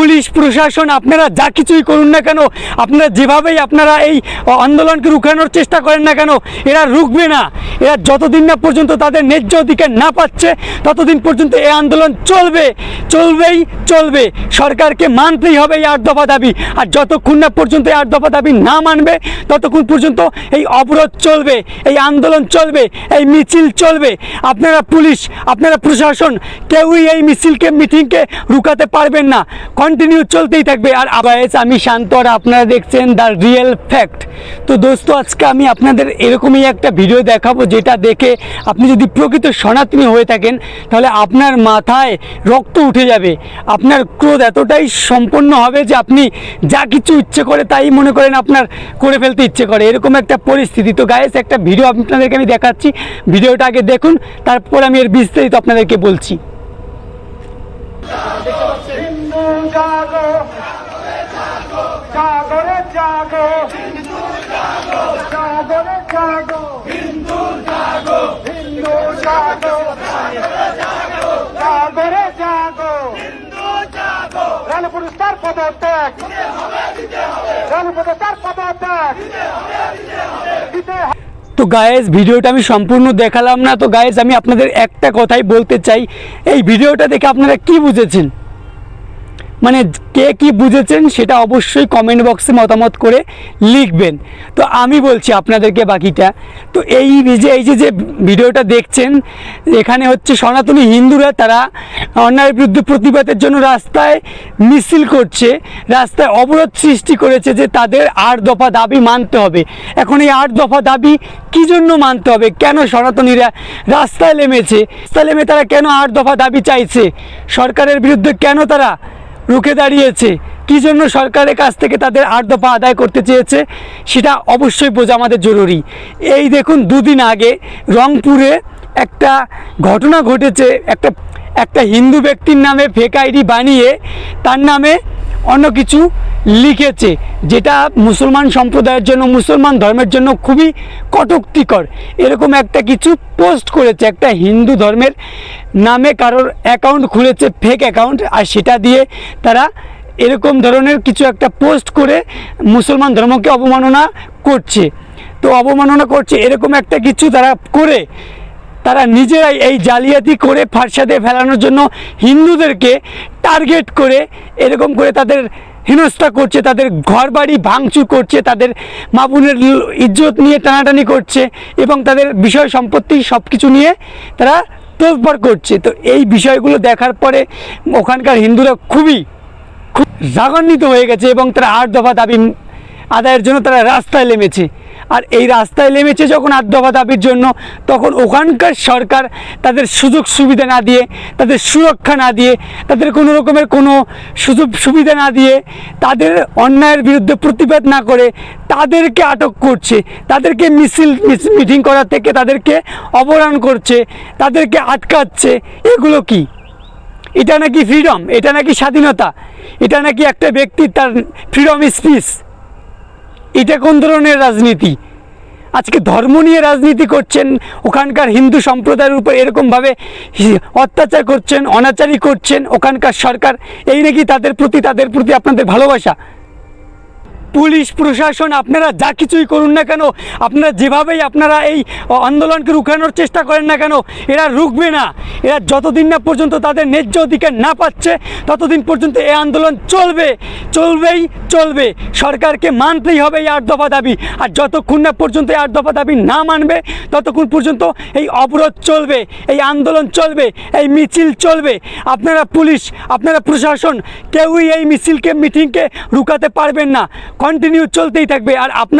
Police, প্রশাসন, আপনারা যা কিছুই করুন না কেন, আপনারা যেভাবেই আপনারা এই আন্দোলনকে রুখানোর চেষ্টা করেন না কেন, এরা রুখবে না। এরা যতদিন না পর্যন্ত তাদের ন্যায্য অধিকার না পাচ্ছে, ততদিন পর্যন্ত এই আন্দোলন চলবে, চলবেই চলবে। সরকারকে মানতেই হবে এই আট দফা দাবি। আর যতক্ষণ না পর্যন্ত এই আট দফা দাবি না মানবে, ততক্ষণ পর্যন্ত এই অবরোধ চলবে, এই আন্দোলন চলবে, এই মিছিল চলবে। আপনারা পুলিশ, আপনারা প্রশাসন, কেউই এই মিছিলকে, মিটিংকে রুকাতে পারবেন না। কন্টিনিউ চলতেই থাকবে। আর আবাস আমি শান্ত আর আপনারা দেখছেন দ্য রিয়েল ফ্যাক্ট তো দোস্ত, আজকে আমি আপনাদের এরকমই একটা ভিডিও দেখাবো যেটা দেখে আপনি যদি প্রকৃত সনাতনী হয়ে থাকেন, তাহলে আপনার মাথায় রক্ত উঠে যাবে। আপনার ক্রোধ এতটাই সম্পন্ন হবে যে আপনি যা কিছু ইচ্ছে করে তাই মনে করেন আপনার করে ফেলতে ইচ্ছে করে। এরকম একটা পরিস্থিতি। তো গায়েস একটা ভিডিও আপনাদেরকে আমি দেখাচ্ছি। ভিডিওটা আগে দেখুন, তারপর আমি এর বিস্তারিত আপনাদেরকে বলছি জাগরে জাগো হিন্দু জাগো হিন্দু জাগো জাগরে জাগো স্টার পদত্যাগ স্টার পদত্যাগ তো গায়েজ ভিডিওটা আমি সম্পূর্ণ দেখালাম না। তো গায়েজ আমি আপনাদের একটা কথাই বলতে চাই। এই ভিডিওটা দেখে আপনারা কি বুঝেছেন? মানে কে কি বুঝেছেন সেটা অবশ্যই কমেন্ট বক্সে মতামত করে লিখবেন। তো আমি বলছি আপনাদেরকে বাকিটা। তো এই যে এই যে যে ভিডিওটা দেখছেন, এখানে হচ্ছে সনাতনী হিন্দুরা তারা অন্যায়ের বিরুদ্ধে প্রতিবাদের জন্য রাস্তায় মিছিল করছে, রাস্তায় অবরোধ সৃষ্টি করেছে যে তাদের আট দফা দাবি মানতে হবে। এখন এই আট দফা দাবি কী জন্য মানতে হবে? কেন সনাতনীরা রাস্তায় নেমেছে? রাস্তায় নেমে তারা কেন আট দফা দাবি চাইছে? সরকারের বিরুদ্ধে কেন তারা রুখে দাঁড়িয়েছে। কি জন্য সরকারের কাছ থেকে তাদের আট দফা আদায় করতে চেয়েছে, সেটা অবশ্যই বোঝা আমাদের জরুরি। এই দেখুন, দুদিন আগে রংপুরে একটা ঘটনা ঘটেছে, একটা একটা হিন্দু ব্যক্তির নামে ফেক আইডি বানিয়ে তার নামে অন্য কিছু লিখেছে, যেটা মুসলমান সম্প্রদায়ের জন্য, মুসলমান ধর্মের জন্য খুবই কটুক্তিকর। এরকম একটা কিছু পোস্ট করেছে একটা হিন্দু ধর্মের, নামে কারোর অ্যাকাউন্ট খুলেছে ফেক অ্যাকাউন্ট আর সেটা দিয়ে তারা এরকম ধরনের কিছু একটা পোস্ট করে মুসলমান ধর্মকে অবমাননা করছে। তো অবমাননা করছে, এরকম একটা কিছু তারা করে তারা নিজেরাই এই জালিয়াতি করে ফারসাদে ফেলানোর জন্য হিন্দুদেরকে টার্গেট করে এরকম করে তাদের হেনস্থা করছে, তাদের ঘর বাড়ি ভাঙচুর করছে, তাদের মা বোনের ইজ্জত নিয়ে টানাটানি করছে এবং তাদের বিষয় সম্পত্তি সব কিছু নিয়ে তারা তোলপাড় করছে। তো এই বিষয়গুলো দেখার পরে ওখানকার হিন্দুরা খুবই খুব রাগান্বিত হয়ে গেছে এবং তারা আট দফা দাবি আদায়ের জন্য তারা রাস্তায় নেমেছে। আর এই রাস্তায় নেমেছে যখন আট দাবির জন্য, তখন ওখানকার সরকার তাদের সুযোগ সুবিধা না দিয়ে, তাদের সুরক্ষা না দিয়ে, তাদের কোনো রকমের কোনো সুযোগ সুবিধা না দিয়ে, তাদের অন্যায়ের বিরুদ্ধে প্রতিবাদ না করে তাদেরকে আটক করছে। তাদেরকে মিছিল মিটিং করার থেকে তাদেরকে অবরান করছে, তাদেরকে আটকাচ্ছে। এগুলো কি? এটা নাকি ফ্রিডম এটা নাকি স্বাধীনতা? এটা নাকি একটা ব্যক্তির তার ফ্রিডম স্পিচ এটা কোন ধরনের রাজনীতি? আজকে ধর্ম নিয়ে রাজনীতি করছেন, ওখানকার হিন্দু সম্প্রদায়ের উপর এরকমভাবে অত্যাচার করছেন, অনাচারী করছেন, ওখানকার সরকার, এই নাকি তাদের প্রতি তাদের প্রতি আপনাদের ভালোবাসা? পুলিশ, প্রশাসন, আপনারা যা কিছুই করুন না কেন, আপনারা যেভাবেই আপনারা এই আন্দোলনকে রুখানোর চেষ্টা করেন না কেন, এরা রুখবে না। এরা যতদিন না পর্যন্ত তাদের ন্যায্য অধিকার না পাচ্ছে, ততদিন পর্যন্ত এই আন্দোলন চলবে, চলবেই চলবে। সরকারকে মানতেই হবে এই আট দফা দাবি। আর যতক্ষণ না পর্যন্ত এই আট দফা দাবি না মানবে, ততক্ষণ পর্যন্ত এই অবরোধ চলবে, এই আন্দোলন চলবে, এই মিছিল চলবে। আপনারা পুলিশ, আপনারা প্রশাসন, কেউই এই মিছিলকে, মিটিংকে রুকাতে পারবেন না। কন্টিনিউ চলতেই থাকবে আর আপনার